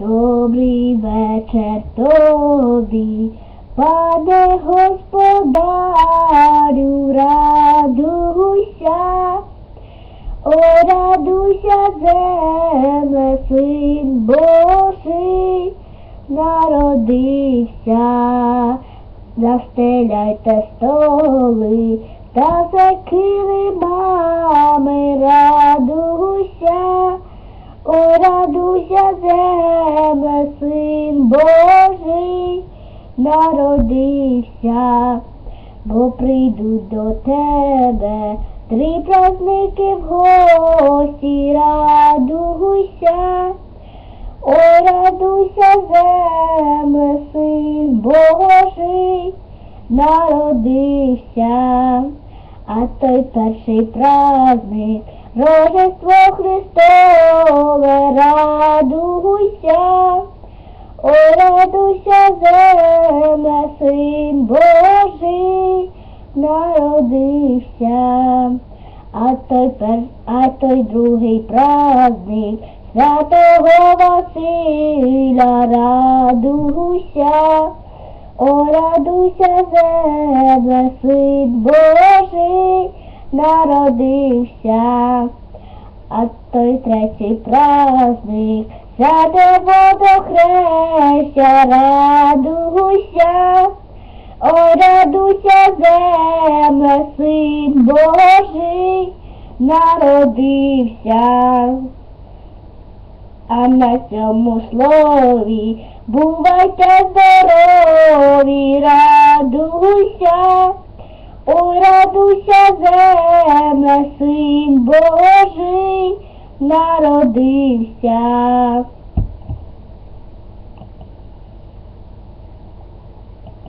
Добрий вечір тобі, пане господарю, радуйся, о, радуйся, земле, син Божий, народився, застеляйте столи та за килимами радуйся. Радуйся, земле, син Божий, народився, бо прийдуть до тебе три праздники в гості, радуйся. О, радуйся, земле, син Божий, народився, а той перший праздник Рождество Христове, радуйся, о, радуйся, земле, син Божий, народився, а той пер, а той другий праздник Святого Василя, радуйся, о, радуйся, земле, син Божий, народився, а той третій праздник Святе водохреща, радуйся, о, радуйся, земле, син Божий, народився. А на цьому слові бувайте здорові, радуйся. Ой, радуйся, земле, син Божий, народився.